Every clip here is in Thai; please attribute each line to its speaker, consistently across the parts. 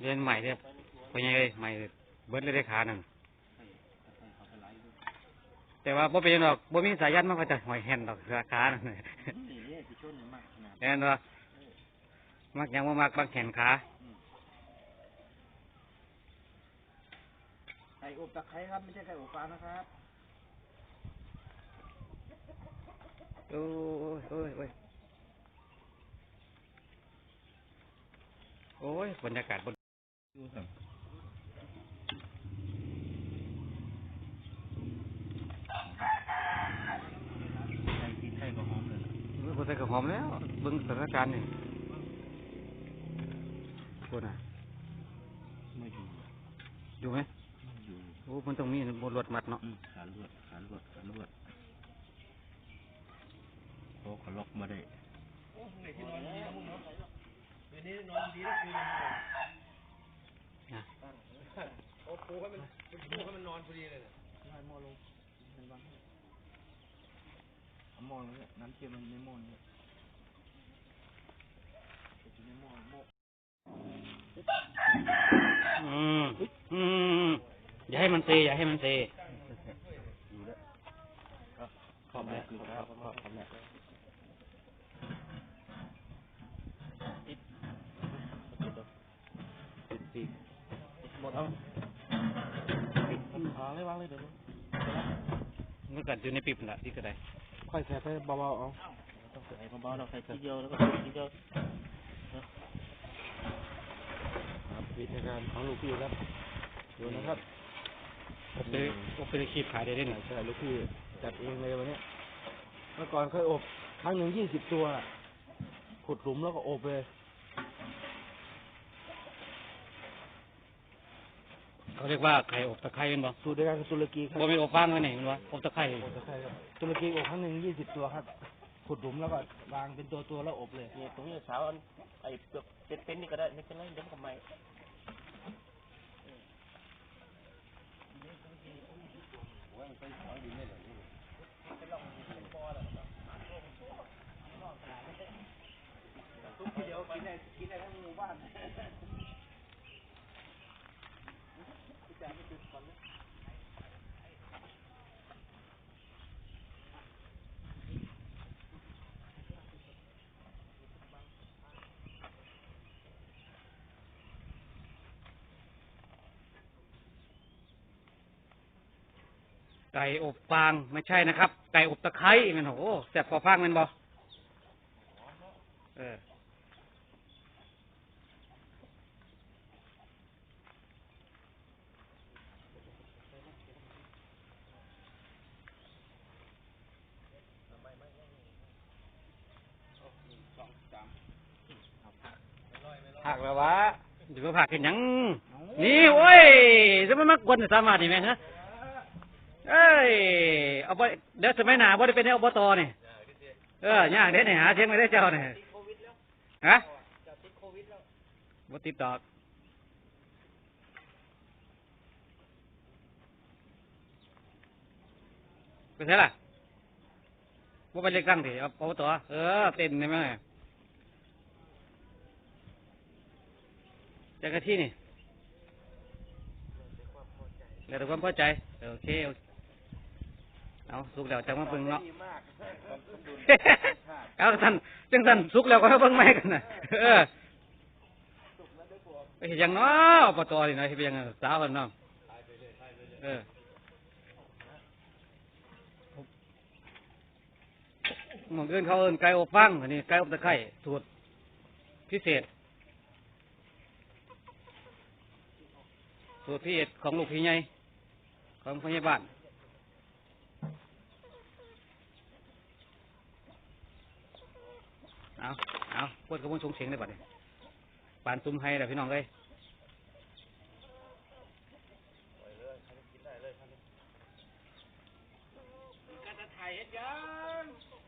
Speaker 1: เรียนใหม่เนี่ยไปยังไงใหม่เบิดเลยได้ขานั่นแต่ว่าบ่เป็นหยังดอกบ่มีสายยันมันก็จะหอยแหนดอกขาขานั่น
Speaker 2: นี่เนี่ยที่ชนมากขนาด
Speaker 1: แน่นบ่มักหยังบ่มักบางแขนขา
Speaker 2: ไก่อบตะไคร้ครับไม่ใช่ไก่อบฟางนะครับ
Speaker 1: โอ้ยโอ้ยโอ้ยโอ้ยบรรยากาศบน
Speaker 2: ดูครับไก่กินไก่ก็หอมเลยนะ
Speaker 1: บนใส่กระหอมแล้วเบิ่งสถานการณ์นี่คนอะ
Speaker 2: ไม่อยู่
Speaker 1: อยู่ไหม
Speaker 2: ไม่อยู่
Speaker 1: โอ้มันต้องมีบนรถมัดเนาะ
Speaker 2: อืมขาลวดขาลวดขาลวดโอ้เขาล็อกมาได้
Speaker 1: นะ
Speaker 2: เอาหม้อเลยน้ำเค็มมันในหม้อนี่อยู่ในหม้อหม้อ
Speaker 1: อืมอืมอย่าให้มันเซอย่าให้มันเซ
Speaker 2: อยู่แล้ว
Speaker 1: ขอบแล้ว
Speaker 2: คือครับขอบครับเนี่ เลยวางเลยเดี๋ยว
Speaker 1: มันกัดอยู่ในปีบนั่นแหละที่ก็ได้
Speaker 2: ค่อยใส่ไปเบาๆเอาต้องใส่เบาๆเราใส่ทีเดียวแล้วก็ทีเดียวครับวิธีการของลูกพี่ครับดูนะครับ
Speaker 1: อบไปอบไปคีบขายได้ด้วยหน่อย
Speaker 2: ใช่ลูกพี่จัดเองเลยวันนี้เมื่อก่อนเคยอบครั้งหนึ่งยี่สิบตัวน่ะขุดหลุมแล้วก็อบเลย
Speaker 1: เขาเรียกว่าไข่อบตะไคร้เป็นบ่
Speaker 2: สูตรเดียวกันกับตุรกีครับ
Speaker 1: บ่เป็นอบฟางเลยนี่มันวะอบตะไคร้
Speaker 2: อบตะไคร้ครับตุรกีอบครั้งหนึ่งยี่สิบตัวครับขุดหลุมแล้วก็วางเป็นตัวตัวๆแล้วอบเลย
Speaker 3: เนี่ยตรงนี้สาวอันไอ้เปลือกเป็นๆนี่ก็ได้ไม่เป็นไรเดี๋ยวมันก็ไหม้
Speaker 1: ไก่อบฟางไม่ใช่นะครับ ไก่อบตะไคร้แมันโหแซ่บกว่าฟางแมันบ่เออ
Speaker 2: หักแล้ววะ
Speaker 1: เดี๋ยวมาผักเห็นหยัง นี่โอ้ยจะมามากวนสามารถนี่ไหมฮะ เอ้ยเอาไปเดี๋ยวสมัยหน้าบ่ได้เป็นในอบตเนี่ยเออย่างเด้เนี่ยหาเสียงไม่ได้เจ้าเนี่ยฮะบ่ติดดอกไปใช่ล่ะว่าไปเลือกตั้งสิเอาอบตเออเต้นได้ไหมจากที่นี่แล้วแต่ความพอใจ โอเคโอเค เอาสุกแล้วจังมาเบิ่งเนาะ เอาท่านจังท่านสุกแล้วก็มาเบิ่งใหม่กันนะเออไปเฮ็ดหยังเนาะปตนี่เนาะเฮ็ดไปหยังสาวกันเนาะเออหมองเอิ้นเขาเอิ้นไก่อบฟังอันนี้ไก่อบตะไคร้สูตรพิเศษ สูตรพิเศษของลูกพี่ใหญ่ของพยาบาล เอาเอาพวดกระพุ้งชงเสียงได้บัดนี้ปานตุ้มให้แหละพี่น้องเอ้ย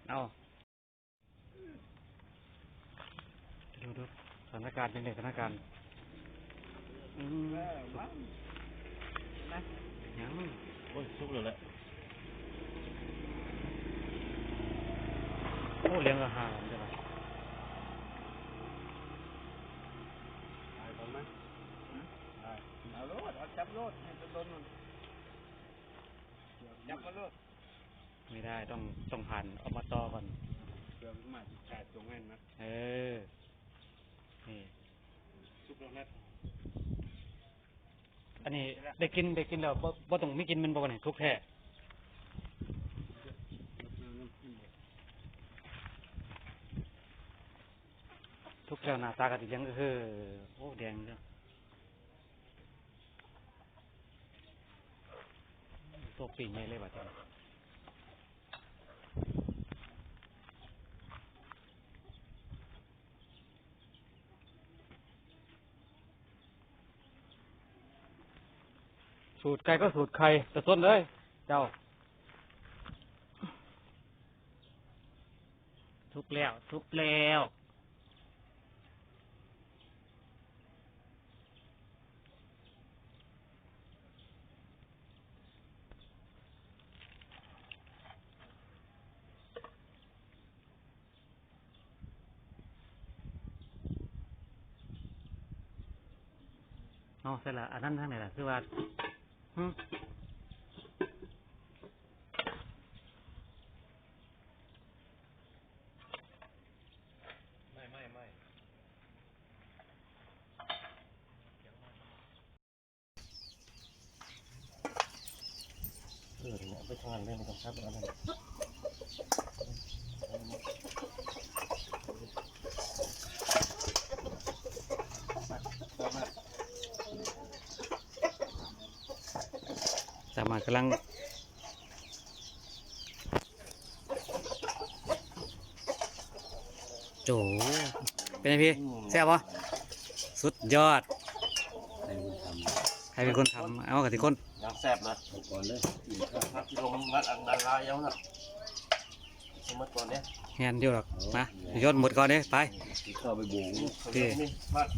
Speaker 1: เอาดูดูสถานการณ์เป็นไงสถานการณ์อืมยัง
Speaker 2: โอ้ยสุกเลยแหละ
Speaker 1: โอ้เลี้ยงอาหารใช่ไหม
Speaker 2: ตายก่อนไหม ดให้โดนมันจับมาโลด
Speaker 1: ไม่ได้ต้องต้องผ่านอบตก่อน
Speaker 2: เดี๋ยวมาแปดตรงนั้นนะ
Speaker 1: เออนี่
Speaker 2: ทุกโรงนัด
Speaker 1: อันนี้ได้กินได้กินแล้วบ่บ่ต้องมีกินแมันบ่เนี่ยทุกแท้ทุกแท้หน้าตากะสิยังก็คือโอ้แดงเด้อตั วกปีใหญ่เลยบัดนี้สูตรไก่ก็สูตรไข่แต่ต้นเลย เจ้า ทุกแล้ว ทุกแล้ว อ๋อเสร็จแล้วอันนั้นทางไหนล่ะคือว่าหึ
Speaker 3: ไม่ไม่ไม่เออเนี่ยไปทางนั้นเลยมันต้องครับอันนั้น
Speaker 1: สามารถกำลังโจเป็นไงพี่แซ่บปะสุดยอด ใครเป็นคนทำเอากะทิคน
Speaker 3: ยังแซ่บนะก่อนเลยพักที่ลมมัดอันดาลายยังนะสมัดก่อนเนี่ย
Speaker 1: งานเดียวหรอกมาโยนหมดก่อนเด้ไป
Speaker 3: เข้าไปบุ๋ง
Speaker 1: ดี
Speaker 3: นี่มัด